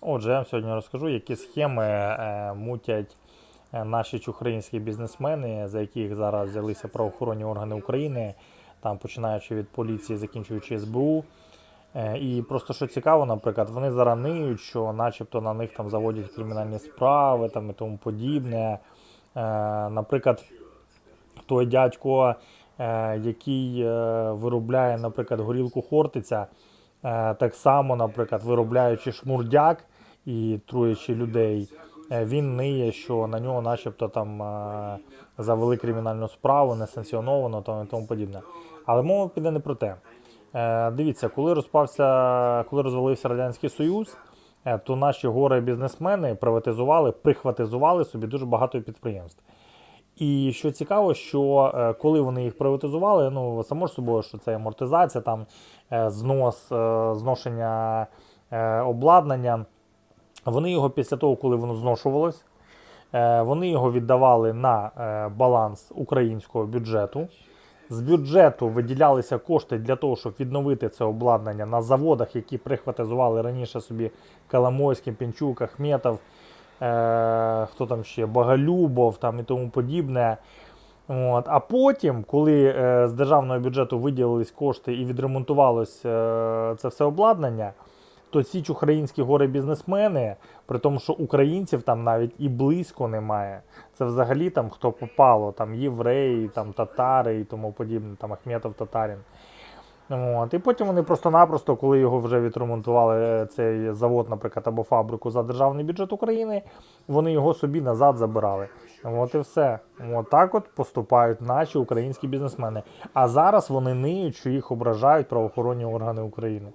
Отже, я вам сьогодні розкажу, які схеми е, мутять е, наші чухринські бізнесмени, за яких зараз взялися правоохоронні органи України, там починаючи від поліції, закінчуючи СБУ. Е, і просто що цікаво, наприклад, вони зараз ниють, що начебто на них там заводять кримінальні справи там, і тому подібне. Наприклад, той дядько, який виробляє, наприклад, горілку Хортиця, так само, наприклад, виробляючи шмурдяк і труячи людей, е, він ниє, що на нього начебто там е, завели кримінальну справу, несанкціоновано там і тому подібне. Але мова піде не про те. Е, Дивіться, коли розпався, коли розвалився Радянський Союз, е, то наші горе бізнесмени приватизували, прихватизували собі дуже багато підприємств. І що цікаво, що е, коли вони їх приватизували, ну само ж собою, що це амортизація, там е, знос, е, зношення обладнання. Вони його після того, коли воно зношувалось, вони його віддавали на баланс українського бюджету. З бюджету виділялися кошти для того, щоб відновити це обладнання на заводах, які прихватизували раніше собі Коломойський, Пінчук, Ахметов, хто там ще, Боголюбов там і тому подібне. От. А потім, коли е, з державного бюджету виділились кошти і відремонтувалось е, це все обладнання, то ці ж українські горе бізнесмени, при тому, що українців там навіть і близько немає. Це взагалі там хто попало, там євреї, там татари і тому подібне, там Ахметов татарин. От. І потім вони просто-напросто, коли його вже відремонтували, е, цей завод, наприклад, або фабрику за державний бюджет України, вони його собі назад забирали. От і все. От так от поступають наші українські бізнесмени. А зараз вони ниють, що їх ображають правоохоронні органи України.